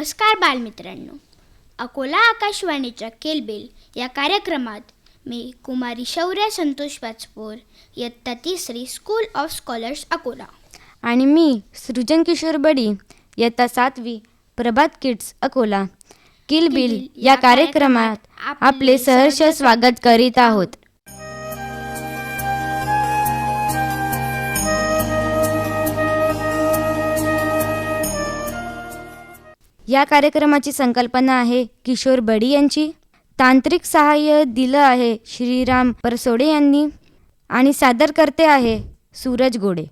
नमस्कार बालमित्रांनो. अकोला आकाशवाणीच्या केलबिल या कार्यक्रमात मी कुमारी शौर्य संतोष वाचपोर इयत्ता तिसरी स्कूल ऑफ स्कॉलर्स अकोला. आणि मी सृजन किशोर बडी इयत्ता सातवी प्रभात किड्स अकोला. किल बिल या कार्यक्रमात आपले सहर्ष स्वागत करीत आहोत. या कार्यक्रमाची संकल्पना आहे किशोर बडी यांची. तांत्रिक सहाय्य दिलं आहे श्रीराम परसोडे यांनी आणि सादर करते आहे सूरज गोडे.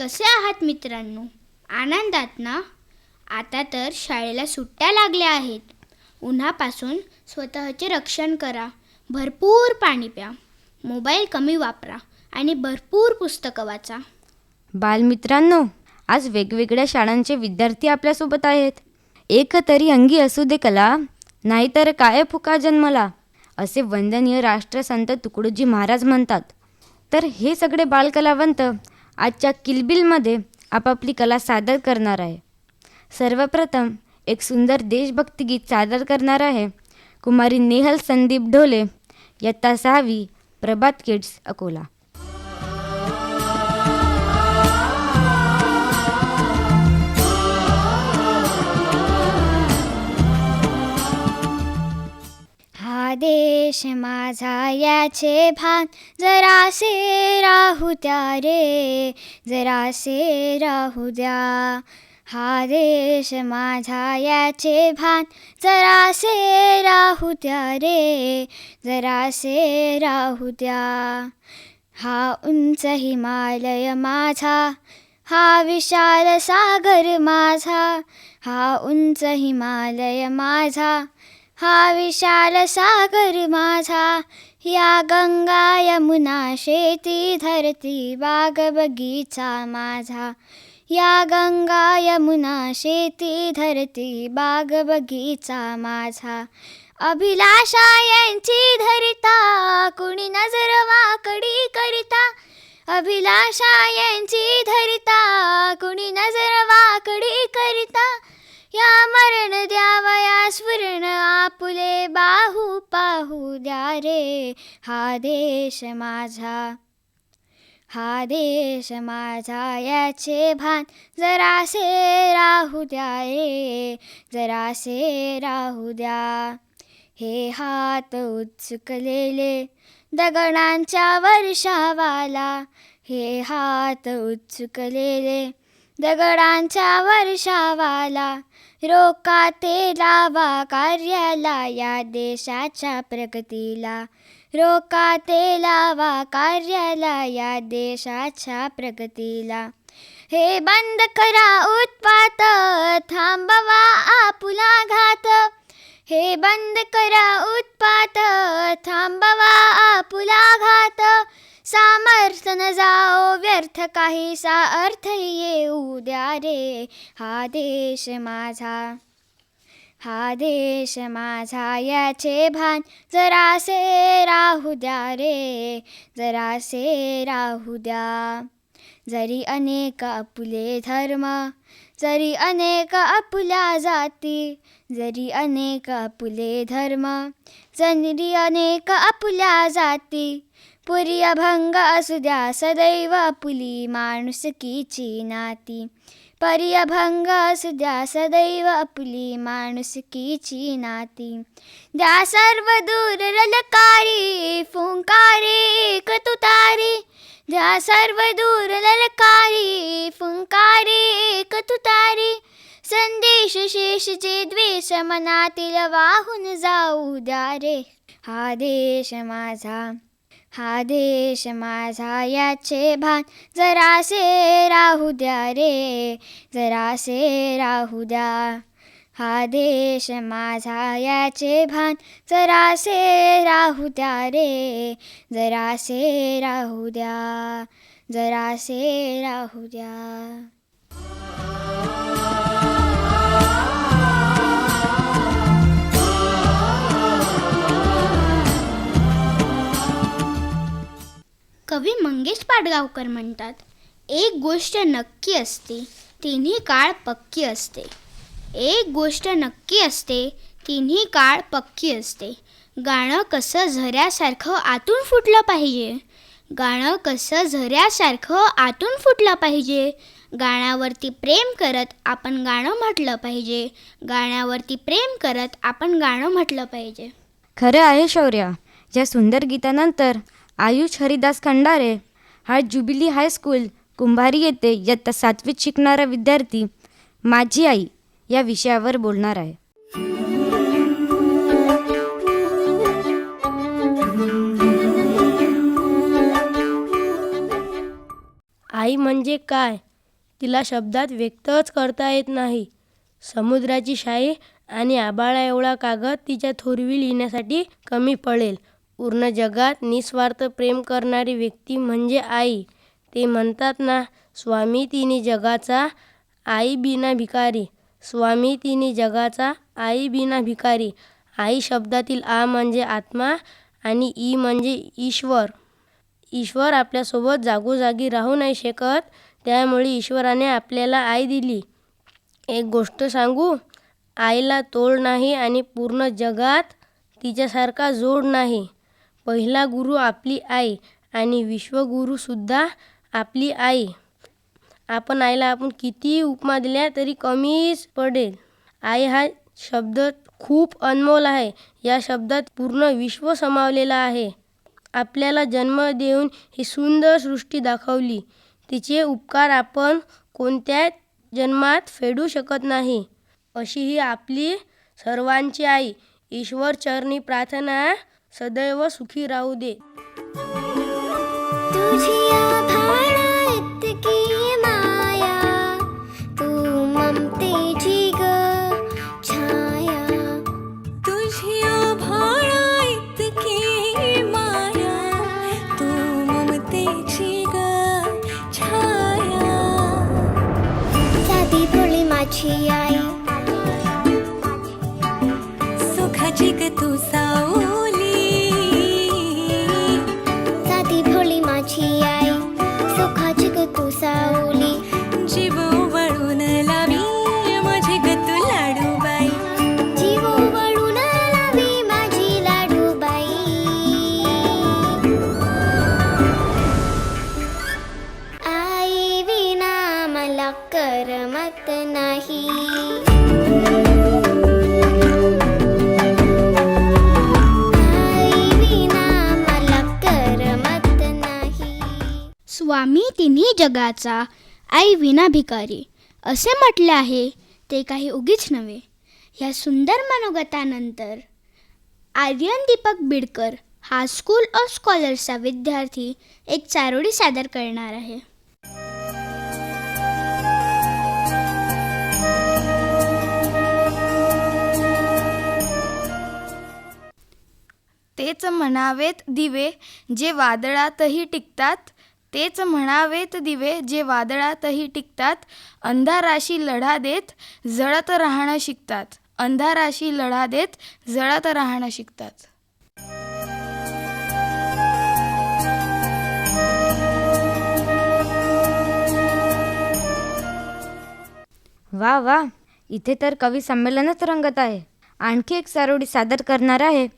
कसे आहात मित्रांनो? आनंदात ना? आता तर शाळेला सुट्ट्या लागल्या आहेत. उन्हापासून स्वतःचे रक्षण करा. भरपूर पाणी प्या. मोबाईल कमी वापरा आणि भरपूर पुस्तकं वाचा. बालमित्रांनो आज वेगवेगळ्या शाळांचे विद्यार्थी आपल्यासोबत आहेत. एक तरी अंगी असू दे कला नाहीतर काय फुका जन्मला? असे वंदनीय राष्ट्रसंत तुकडोजी महाराज म्हणतात. तर हे सगळे बालकलावंत आजच्या किलबिलमध्ये आपापली कला सादर करणार आहे. सर्वप्रथम एक सुंदर देशभक्ती गीत सादर करणार आहे. कुमारी नेहल संदीप ढोले इयत्ता सहावी प्रभात किड्स अकोला. हा देश माझा याचे भान जरासे राहू द्या रे जरासे राहू द्या. हा देश माझा याचे भान. जरासे राहू द्या रे जरासे राहू द्या. हा उंच हिमालय माझा हा विशाल सागर माझा हा उंच हिमालय माझा हा विशाल सागर माझा. या गंगा यमुना शेती धरती बाग बगीचा माझा. या गंगा यमुना शेती धरती बाग बगीचा माझा. अभिलाषा यांची धरिता कुणी नजर वाकडी करिता. अभिलाषा यांची धरिता कुणी नजर वाकडी करिता. या मरण द्यावया स्वर्ण आपुले बाहू पाहू द्या रे हा देश माझा. हा देश माझा याचे भान जरासे राहू द्या ए जरासे राहू द्या. हे हात उचकलेले दगडांच्या वर्षावाला हे हात उचकलेले दगडांच्या वर्षावाला रोका ते लावा कार्याला या देशाच्या प्रगतीला. रोका ते लावा कार्याला या देशाच्या प्रगतीला. हे बंद करा उत्पात थांबवा आपुला घात. हे बंद करा उत्पात थांबवा आपुला घात. सामर्थ न जाओ व्यर्थ काहीसा अर्थ येऊ द्या रे हा देश माझा. हा देश माझा याचे भान. जरासे राहू द्या रे जरासे राहू द्या. जरी अनेक आपुले धर्म जरी अनेक आपुल्या जाती जरी अनेक आपुले धर्म जरी अनेक आपुल्या जाती पुरी अभंग असू द्या सदैव आपुली माणुसकीची नाती. परिअभंग असू द्या सदैव आपुली माणुसकीची नाती द्या सर्व दूर ललकारी फुंकारे एक तुतारी द्या सर्व दूर ललकारी फुंकारे एक तुतारी संदेश शेष जे द्वेष मनातील वाहून जाऊ द्या रे। हा देश माझा। हा देश माझा याचे भान. जरासे राहू द्या रे जरासे राहू द्या. हा देश माझा याचे भान. जरासे राहू द्या रे जरासे राहू द्या जरासे राहू द्या. कवी मंगेश पाडगावकर म्हणतात एक गोष्ट नक्की असते तिन्ही काळ पक्की असते. एक गोष्ट नक्की असते तिन्ही काळ पक्की असते. गाणं कसं झऱ्यासारखं आतून फुटलं पाहिजे? गाणं कसं झऱ्यासारखं आतून फुटलं पाहिजे? गाण्यावरती प्रेम करत आपण गाणं म्हटलं पाहिजे. गाण्यावरती प्रेम करत आपण गाणं म्हटलं पाहिजे. खरं आहे शौर्या या सुंदर गीतानंतर आयुष हरिदास खंडारे हा ज्युबिली हायस्कूल कुंभारी येथे इयत्ता सातवीत शिकणारा विद्यार्थी माझी आई या विषयावर बोलणार आहे. आई म्हणजे काय? तिला शब्दात व्यक्तच करता येत नाही. समुद्राची शाई आणि आबाळा एवढा कागद तिच्या थोरवी लिहिण्यासाठी कमी पडेल. पूर्ण जगात निस्वार्थ प्रेम करणारी व्यक्ती म्हणजे आई. ते म्हणतात ना स्वामी तिने जगाचा आई बिना भिकारी. स्वामी तिने जगाचा आई बिना भिकारी. आई शब्दातील आ म्हणजे आत्मा आणि ई म्हणजे ईश्वर. ईश्वर आपल्यासोबत जागोजागी राहू नाही शकत त्यामुळे ईश्वराने आपल्याला आई दिली. एक गोष्ट सांगू आईला तोड नाही आणि पूर्ण जगात तिच्यासारखा जोड नाही. पहिला गुरु आपली आई आणि विश्वगुरूसुद्धा आपली आई. आपण आईला आपण किती उपमा दिल्या तरी कमीच पडेल. आई हा शब्द खूप अनमोल आहे. या शब्दात पूर्ण विश्व समावलेला आहे. आपल्याला जन्म देऊन ही सुंदर सृष्टी दाखवली. तिचे उपकार आपण कोणत्या जन्मात फेडू शकत नाही. अशी ही आपली सर्वांची आई. ईश्वर चरणी प्रार्थना सदैव सुखी राहू दे. तिन्ही जगाचा आई विना भिकारी असे म्हटले आहे ते काही उगीच नव्हे. ह्या सुंदर मनोगतानंतर आर्यन दीपक बिडकर हा स्कूल ऑफ स्कॉलर्सचा विद्यार्थी एक चारोळी सादर करणार आहे. तेच म्हणावेत दिवे जे वादळातही टिकतात. तेच म्हणावेत दिवे जे वादळातही टिकतात. अंधाराशी लढा देत जळत राहणं शिकतात. अंधाराशी लढा देत जळत राहणं शिकतात. वा वा. इथे तर कवी संमेलनच रंगत आहे. आणखी एक सारोडी सादर करणार आहे.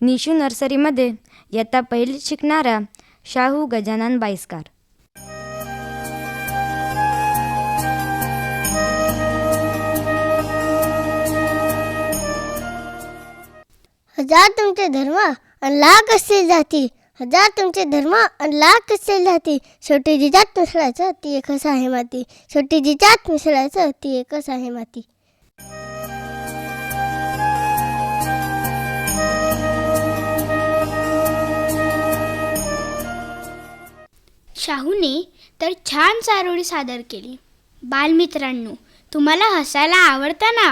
निशू नर्सरीमध्ये येता पहिली शिकणारा शाहू गजानन बाईस्कार. हजार तुमचे धर्म आणि लाख असतील जाती. हजार तुमचे धर्म आणि लाख असते जाती. शेवटी जिजात मिसळायचं ती एकच आहे माती. शेवटी जिजात मिसळायचं ती एकच आहे माती. शाहूने तर छान चारोळी सादर केली. बालमित्रांनो तुम्हाला हसायला आवडतं ना?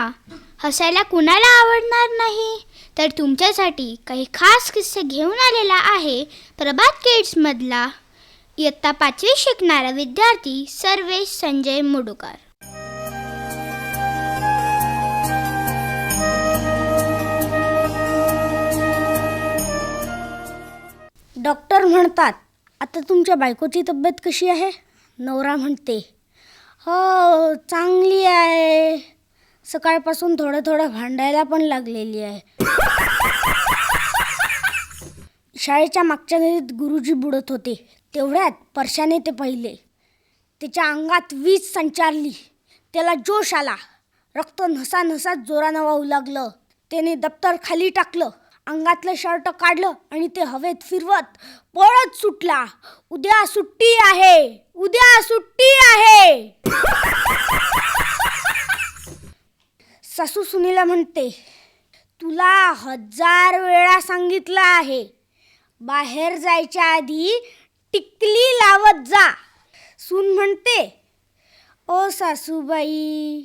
हसायला कुणाला आवडणार नाही? तर तुमच्यासाठी काही खास किस्से घेऊन आलेला आहे प्रभात किड्समधला इयत्ता पाचवी शिकणारा विद्यार्थी सर्वेश संजय मुडुकार. डॉक्टर म्हणतात आता तुमच्या बायकोची तब्येत कशी आहे? नवरा म्हणते हो चांगली आहे. सकाळपासून थोडं थोडं भांडायला पण लागलेली आहे. शाळेच्या मागच्या नदीत गुरुजी बुडत होते. तेवढ्यात परशाने ते पहिले. त्याच्या अंगात वीज संचारली. त्याला जोश आला. रक्त नसा नसात जोरानं वाहू लागलं. त्याने दप्तर खाली टाकलं. अंगातलं शर्ट काढलं आणि ते हवेत फिरवत पळत सुटला. उद्या सुट्टी आहे. उद्या सुट्टी आहे. सासू सुनीला म्हणते तुला हजार वेळा सांगितलं आहे. बाहेर जायच्या आधी टिकली लावत जा. सून म्हणते ओ सासूबाई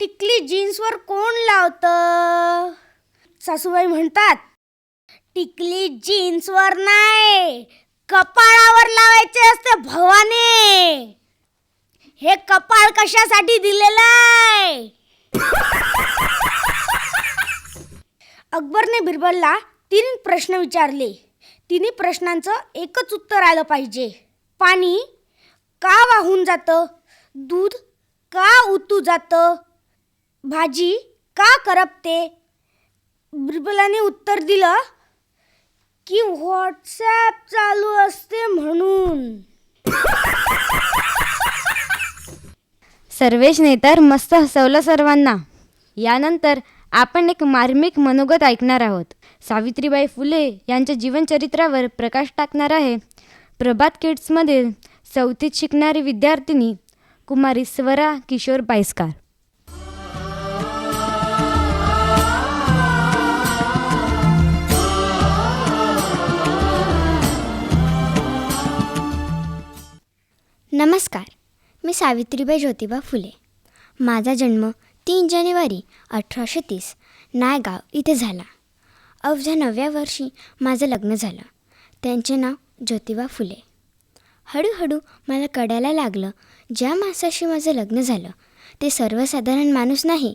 टिकली जीन्सवर कोण लावतं? सासूबाई म्हणतात टिकली जीन्सवर नाही कपाळावर लावायचे असते भवाने. हे कपाळ कशासाठी दिलेलं आहे? अकबरने बिरबलला तीन प्रश्न विचारले. तिन्ही प्रश्नांचं एकच उत्तर आलं पाहिजे. पाणी का वाहून जातं? दूध का उतू जातं? भाजी का करपते? बिरबलाने उत्तर दिलं की व्हॉट्सॲप चालू असते म्हणून. सर्वेशने तर मस्त हसवलं सर्वांना. यानंतर आपण एक मार्मिक मनोगत ऐकणार आहोत. सावित्रीबाई फुले यांच्या जीवनचरित्रावर प्रकाश टाकणार आहे. प्रभात किड्समधील चौथीत शिकणारी विद्यार्थिनी कुमारी स्वरा किशोर पायस्कार नमस्कार मी सावित्रीबाई ज्योतिबा फुले. माझा जन्म तीन जानेवारी अठराशे तीस नायगाव इथे झाला. अवघ्या नवव्या वर्षी माझं लग्न झालं. त्यांचे नाव ज्योतिबा फुले. हळूहळू मला कळायला लागलं ज्या माणसाशी माझं लग्न झालं ते सर्वसाधारण माणूस नाही.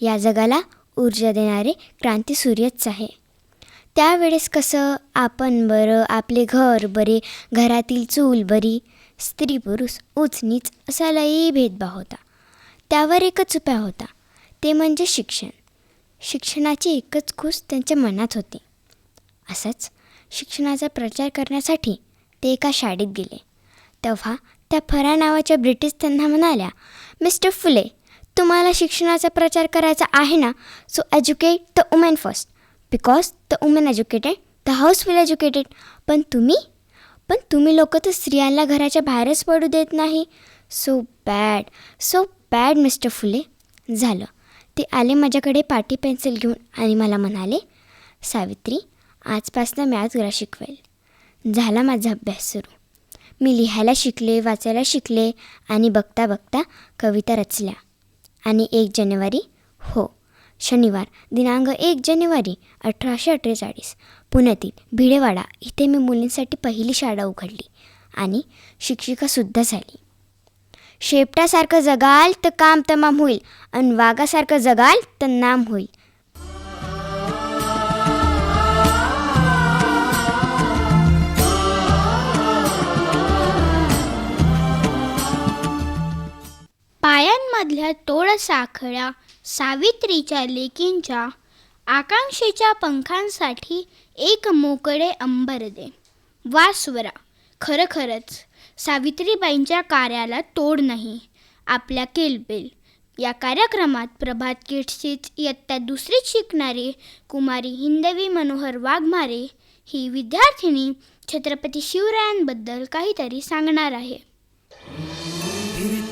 या जगाला ऊर्जा देणारे क्रांती सूर्यच आहे. त्यावेळेस कसं आपण बरं आपले घर बरे घरातील चूल बरी स्त्री पुरुष उचनीच असा लई भेदभाव होता. त्यावर एकच उपाय होता. ते म्हणजे शिक्षण. शिक्षणाची एकच खुस त्यांच्या मनात होती. असंच शिक्षणाचा प्रचार करण्यासाठी ते एका शाळेत गेले. तेव्हा त्या फरा नावाच्या ब्रिटिश त्यांना म्हणाल्या मिस्टर फुले तुम्हाला शिक्षणाचा प्रचार करायचा आहे ना? So educate the women first. Because the women educated the house will educated. पण तुम्ही पण तुम्ही लोक तर स्त्रियांना घराच्या बाहेरच पडू देत नाही. So bad so bad mister Phule झालं. ते आले माझ्याकडे पाटी पेन्सिल घेऊन आणि मला म्हणाले सावित्री आजपासनं मी घरा तुला शिकवेल. झाला माझा अभ्यास सुरू. मी लिहायला शिकले वाचायला शिकले आणि बघता बघता कविता रचल्या. आणि एक जानेवारी हो शनिवार दिनांक एक जानेवारी अठराशे अठ्ठेचाळीस. पुण्यातील भिडेवाडा इथे मी मुलींसाठी पहिली शाळा उघडली आणि शिक्षिकासुद्धा झाली. शेपटासारखं जगाल तर काम तमाम होईल आणि वाघासारखं जगाल तर नाम होईल. पायांमधल्या तोड साखळ्या सावित्रीच्या लेकींच्या आकांक्षेच्या पंखांसाठी एक मोकळे अंबर दे. वा स्वरा खरं खरंच सावित्रीबाईंच्या कार्याला तोड नाही. आपल्या केलबेल. या कार्यक्रमात प्रभात किट्सीच इयत्ता दुसरीत शिकणारी कुमारी हिंदवी मनोहर वाघमारे ही विद्यार्थिनी छत्रपती शिवरायांबद्दल काहीतरी सांगणार आहे.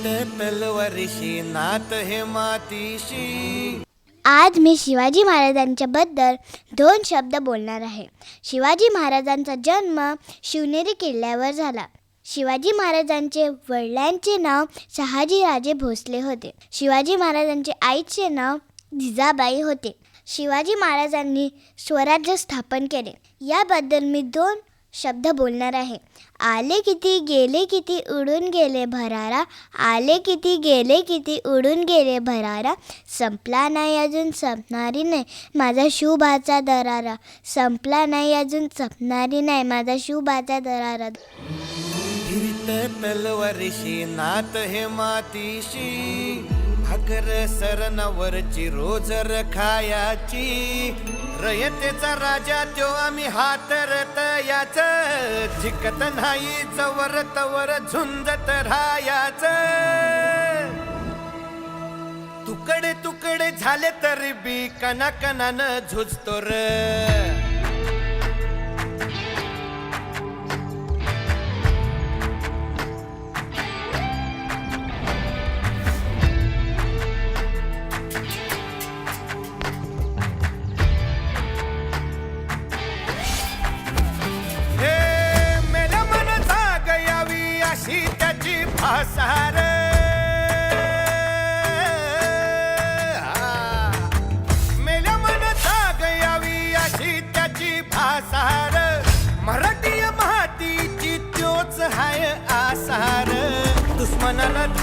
तलवारीशी नात हे मातीशी. आज मी शिवाजी महाराजांच्या बद्दल दोन शब्द बोलणार आहे. शिवाजी महाराजांचा जन्म शिवनेरी किल्ल्यावर झाला. शिवाजी महाराजांचे वडिलांचे नाव शहाजीराजे भोसले होते. शिवाजी महाराजांचे आईचे नाव जिजाबाई होते. शिवाजी महाराजांनी स्वराज्य स्थापन केले. याबद्दल मी दोन शब्द बोलणार आहे. आले किती गेले किती उडून गेले भरारा. आले किती गेले किती उडून गेले भरारा. संपला नाही अजून संपणारी नाही. माझा शुभाचा दरारा. संपला नाही अजून संपणारी नाही. माझा शुभाचा दरारा. तलवारीशी नात हे मातीशी. भाकर सरनावरची रोज रखायाची. रयतेचा राजा त्यो आम्ही हातरत याच झिकत नाही जवर तवर झुंजत राहायाच. तुकडे तुकडे झाले तरी बी कना कनानं झुजतो र.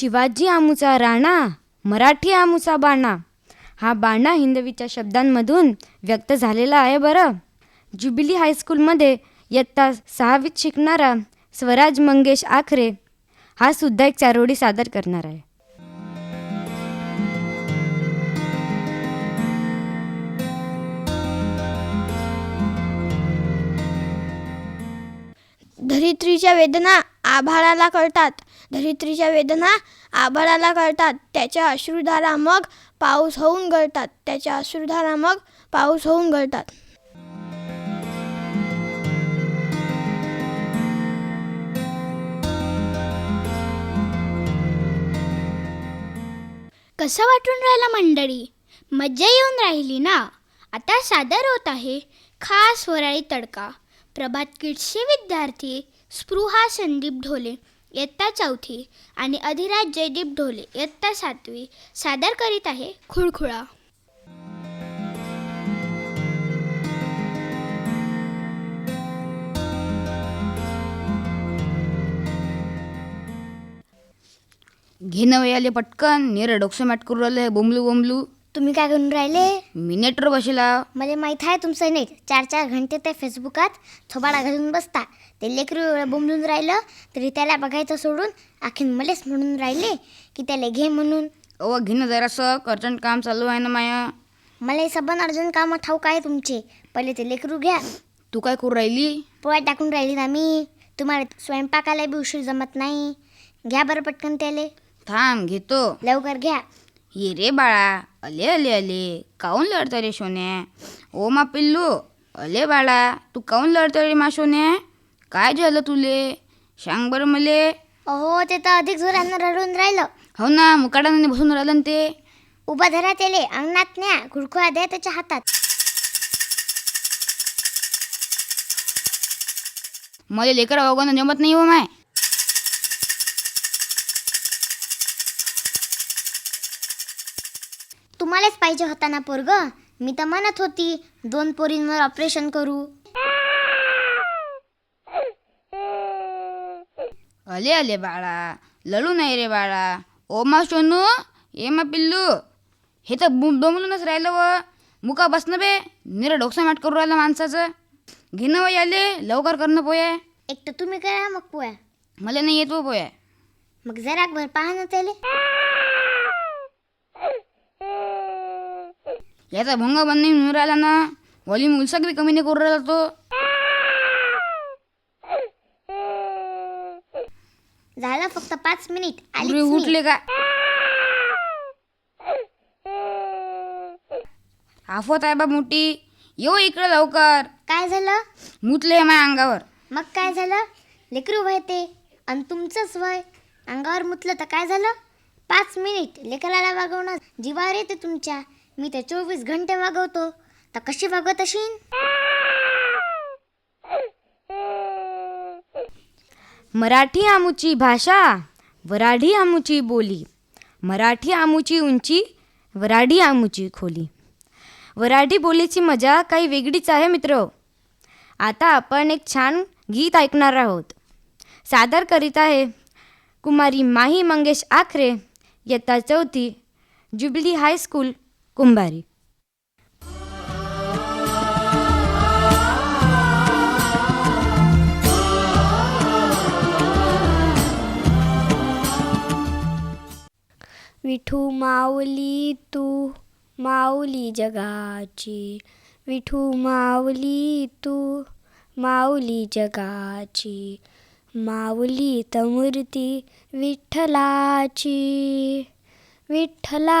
शिवाजी आमुचा राणा मराठी आमुचा बाणा. हा बाणा हिंदवीच्या शब्दांमधून व्यक्त झालेला आहे बरं. ज्युबिली हायस्कूलमध्ये इयत्ता सहावीत शिकणारा स्वराज मंगेश आखरे हा सुद्धा एक चारोडी सादर करणार आहे. धरित्रीच्या वेदना आभाळाला कळतात. धरित्रीच्या वेदना आभाळाला कळतात त्याच्या अश्रुधारा मग पाऊस होऊन गळतात. त्याच्या अश्रुधारा मग पाऊस होऊन गळतात. कसं वाटून राहिला मंडळी? मज्जा येऊन राहिली ना? आता सादर होत आहे खास वराळी तडका. प्रभात किड्सचे विद्यार्थी स्पृहा संदीप ढोले. इयत्ता चौथी आणि अधिराज जयदीप ढोले इयत्ता सातवी सादर करीत आहे खुळखुळा. घेणं वयाले पटकन निर डोकसं मॅट करू राहिलं बोंबलू बोंबलू तुम्ही काय करून राहिले? मी नेटवर बसला. मला माहीत आहे तुमचं नेट चार चार घंटे ते फेसबुकात थोबाडा घालून बसता. ते लेकरू एवढं बोंबलून राहिलं तरी त्याला बघायचं सोडून आखीन मलेच म्हणून राहिले की त्याला घे म्हणून. अव घेणं जरासं अर्जंट काम चालू आहे ना माया. मला हे सबन अर्जंट कामं ठाऊक आहे तुमचे. पहिले ते लेकरू घ्या. तू काय करू राहिली? पोळ्या टाकून राहिली ना मी. तुम्हाला स्वयंपाकाला बी उशीर जमत नाही. घ्या बरं पटकन त्याले. थांब घेतो. लवकर घ्या. ये रे बाळा. अले अले अले काऊन लढतं रे सोन्या ओ मा पिल्लू अले बाळा तू काऊन लढतं रे मा सोन्या काय झालं तुले सांग बरं मले अहो ते तर अधिक जोरानं रडून राहिलं हो ना मुकाडाने बसून राहिलं ना ते उभा धरा त्याले अंगणात न्या खुडखुळा द्या त्याच्या हातात मला लेकर वागवणं जमत नाही हो माय तुम्हालाच पाहिजे होता ना पोरग? मी तर म्हणत होती दोन पोरींवर ऑपरेशन करू. अले अले बाळा. लढू नाही रे बाळा. ओ मा सोनू ये मा पिल्लू. हे तर डोंबलूनच राहिलं व. मुका बसणं बे. निर डोकसा माट करू राहिलं माणसाचं. घेणं वय आले लवकर करणं पोया. एक तर तुम्ही करा मग पोया. मला नाही येत पोया. मग जरा भर पहा ना त्याले. याचा भंग बंद म्हणून राहिला ना व्हॉल्यूम उलसक बी कमी नाही करू राहिला तो. झालं फक्त पाच मिनिट. आली उठले का? आफत आहे बा मोठी येऊ इकडे लवकर. काय झालं? मुतले माझ्या अंगावर. मग काय झालं? लेकरू वय ते आणि तुमचंच वय. अंगावर मुतलं तर काय झालं? पाच मिनिट. लेकराला वागवणं जीवावर येते तुमच्या. मी ते चोवीस घंटे वागवतो. तर कशी वागवत अशीन? मराठी आमुची भाषा वराढी आमुची बोली. मराठी आमुची उंची वराढी आमुची खोली. वराठी बोलीची मजा काही वेगळीच आहे मित्र. आता आपण एक छान गीत ऐकणार आहोत. सादर करीत आहे कुमारी माही मंगेश आखरे इयत्ता चौथी jubilee high school. Kumbhari. Vithu Mauli तू माऊली जगाची. विठू माऊली तू माऊली जगाची. माऊली तमूर्ती विठ्ठलाची. विठ्ठला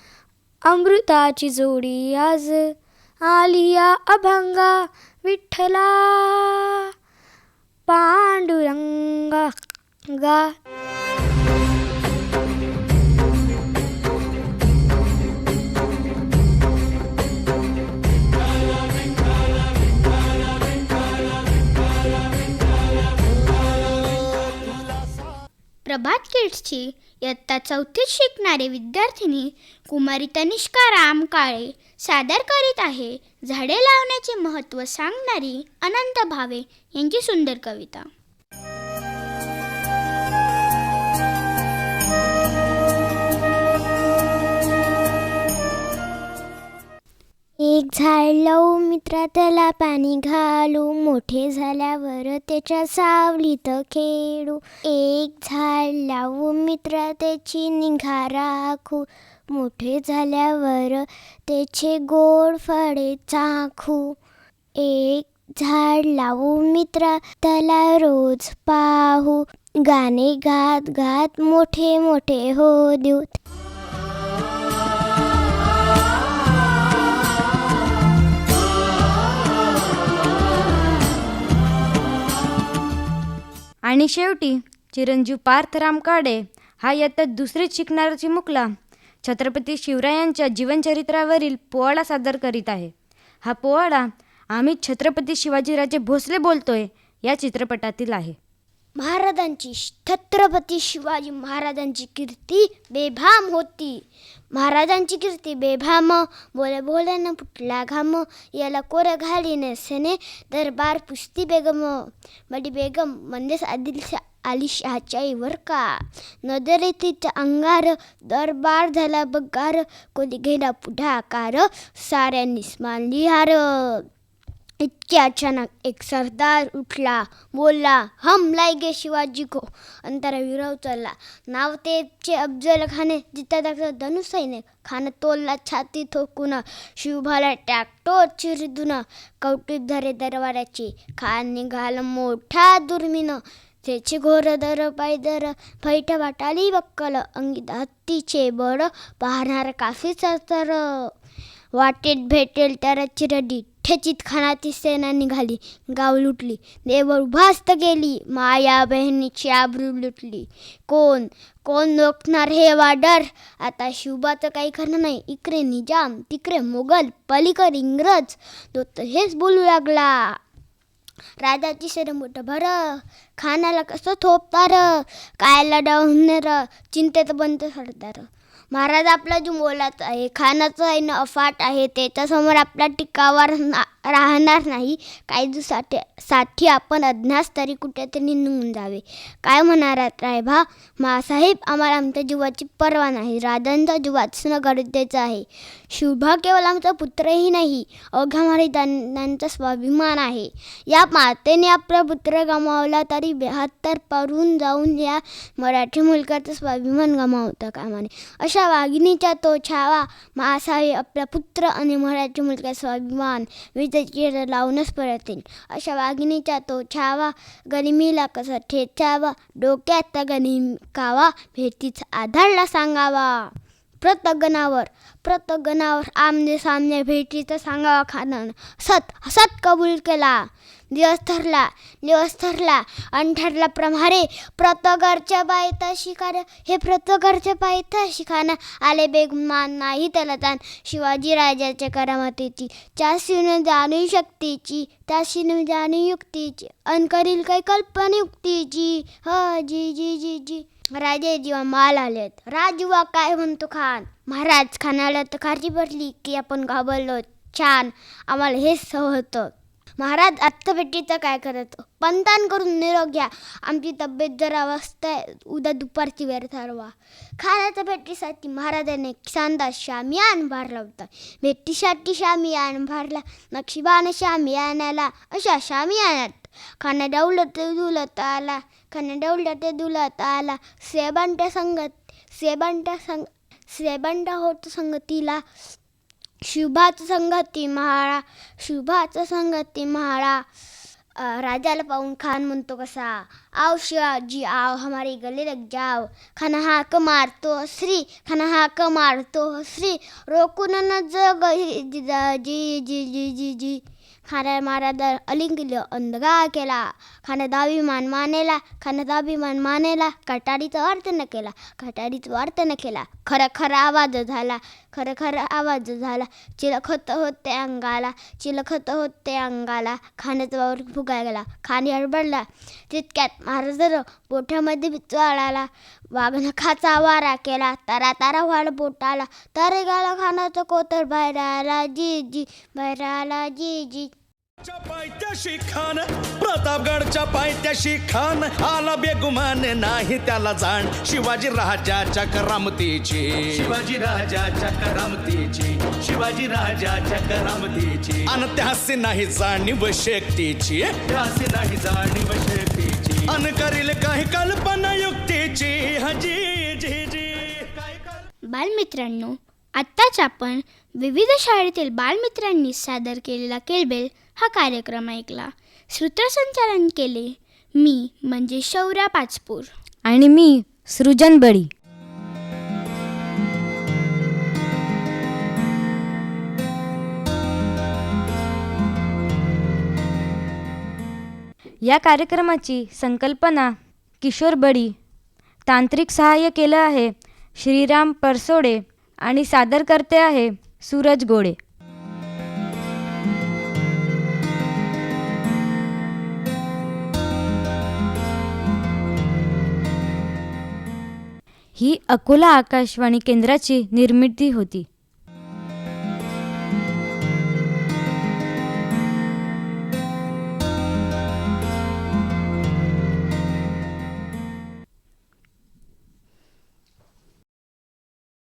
अमृताची जोडी आज आलिया अभंगा विठ्ठला. पांडुरंगा गा प्रभात किड्सची इयत्ता चौथीत शिकणारे विद्यार्थिनी कुमारी तनिष्का राम काळे सादर करीत आहे. झाडे लावण्याचे महत्त्व सांगणारी अनंत भावे यांची सुंदर कविता. एक झाड लावू मित्रा त्याला पाणी घालू. मोठे झाल्यावर त्याच्या सावलीत खेळू. एक झाड लावू. मित्रा त्याची निघा राखू. मोठे झाल्यावर त्याचे गोड फळे चाखू. एक झाड लावू. मित्रा त्याला रोज पाहू. गाणे गात गात मोठे मोठे हो देऊ. आणि शेवटी चिरंजीव पार्थराम काडे हा इयत्ता दुसरीत शिकणारा चिमुकला छत्रपती शिवरायांच्या जीवनचरित्रावरील पोवाडा सादर करीत आहे. हा पोवाडा आम्ही छत्रपती शिवाजीराजे भोसले बोलतोय या चित्रपटातील आहे. महाराजांची छत्रपती शिवाजी महाराजांची कीर्ती बेभाम होती. महाराजांची कीर्ती बेभाम बोले भोल्यानं फुटला घाम याला कोर घालीने सेने दरबार पुस्ती बेगम. बडी बेगम म्हणजेच आदिलशा आली शहाच्या वर का? नजरे तिच्या अंगार दरबार झाला बगार कोणी घेला पुढाकार साऱ्यांनी मानली हार. इतके अचानक एक सरदार उठला बोलला हम लायगे शिवाजी को. अंतरा विरव चालला नाव तेचे अफजल खाने जिता दाखल सैनिक खान तोलला छाती ठोकून शिवभाला टॅक्टो चिरदून कौटुब धरे दरबाराची खान निघाल मोठा दुर्मिन त्याचे घोर दर पाय दर फैट वाटाली बक्कल अंगी हत्तीचे बड पाहणार काफी सर वाटेत भेटेल तर चिरडीत ठेचीत खानाची सेना निघाली. गाव लुटली. देवर उभास्त गेली माया बहिणीची आबरू लुटली. कोण? कोण रोखणार हे वाडर आता शिवबाचं काही खरं नाही. इकडे निजाम तिकडे मोगल पलीकड इंग्रज. तो तर हेच बोलू लागला. राजाची सर मोठं भर. खानाला कसं थोपतार? काय लढवणार? चिंतेत बंद सरदार. महाराज आपला जो मोलाचा आहे खानाचं आहे ना अफाट आहे त्याच्यासमोर आपला टिकावर ना राहणार नाही. काही दिवसासाठी साठी आपण अज्ञास तरी कुठेतरी निघून जावे. काय म्हणारात रायभा? मासाहेब आम्हाला आमच्या जीवाची पर्वा नाही. राजांचा जीव वाचणं गरजेचं आहे. शुभा केवळ आमचा पुत्रही नाही. अवघ्या त्यांचा स्वाभिमान आहे. या मातेने आपला पुत्र गमावला तरी बेहत्तर परून जाऊन या मराठी मुलकाचा स्वाभिमान गमावता कामाने अशा वाघिणीचा तो छावा मासावे आपला पुत्र आणि मराठी मुलगा स्वाभिमान विजेचे लावूनच परतील अशा वाघिणीचा तो छावा गनिमीला कसा ठेचावा? डोक्यात गनिम कावा? भेटीचा आधारला सांगावा? प्रतगनावर प्रतगनावर आमने सामने भेटीचं सांगावा खानानं. सत हसत कबूल केला. दिवस ठरला. दिवस ठरला. आणि ठरला प्रमाणे प्रतगरच्या बायता शिकार हे प्रतगरच्या बायता शिकाना आले बेगमान. नाही त्याला ताण. शिवाजी राजाच्या करामतीची त्याशीनं जाणीव शक्तीची त्याशीनं जाणीव युक्तीची अन करील काही कल्पनायुक्तीची ह जी जी जी जी. राजे जेव्हा माल आलेत. राजुवा काय म्हणतो खान? महाराज खानाला तर खारची पडली की आपण घाबरलो. छान. आम्हाला हेच होतं. महाराज आत्ता भेटीचं काय करत? पंतान करून निरोग घ्या. आमची तब्येत जरा अवस्था आहे. उद्या दुपारची वेळ ठरवा. खानाच्या भेटीसाठी महाराजाने शांदा शामियान भरला होता. भेटीसाठी शामियान भरला. नक्षीबान शामियानाला अशा शामियानात खाना डवलत दुलत आला. खाना डवलत दुलत आला. सेबांट्या संगत सेबांट्या संग सेबांट्या होत संगतीला शुभाचं संगती महाळा शुभाचं संगती महाळा राजाला पाहून खान म्हणतो कसा आओ शिवाजी आओ हमारे गले लग जाओ खाना हाक मारतो श्री खाना हाक मारतो श्री रोकून न जग जी जी जी जी जी जी खाना महाराज अलिंगिलं अंधगा केला खाना दाभिमान मानेला खाना दाभिमान मानेला कटारीचा अर्थ न केला कटारीचा अर्थ न केला खरं खरं आवाज झाला खरं खरं आवाज झाला चिलखत होते अंगाला चिलखत होते अंगाला खाण्याचा वावर फुगायला गेला खाणी हडबडला तितक्यात महाराज पोठ्यामध्ये बिचवाळाला वाघनखाचा वारा केला तारा तारा व्हाळ बोटाला तर गाला खानाचं कोतर बाहेर आला जी जी बाहेर आला जी जी पायथ्याशी खान प्रतापगडच्या पायथ्याशी खान आला बेगुमान नाही त्याला जाण. शिवाजी राजाच्या करामतीची. शिवाजी राजाच्या करामतीची. शिवाजी राजाच्या करामतीची. अन त्यासी नाही जाणीव शक्तीची त्यासी नाही जाणीव शक्तीची अन करील काही कल्पना युक्तीची. हजी जी जी. बालमित्रांनो आत्ताच आपण विविध शाळेतील बालमित्रांनी सादर केलेला केलबेल हा कार्यक्रम ऐकला. सूत्रसंचालन केले मी म्हणजे शौर्या पाचपूर. आणि मी सृजन बळी. या कार्यक्रमाची संकल्पना किशोर बडी तांत्रिक सहाय्य केलं आहे श्रीराम परसोडे आणि सादर करते आहे सूरज गोडे. ही अकोला आकाशवाणी केंद्राची निर्मिती होती.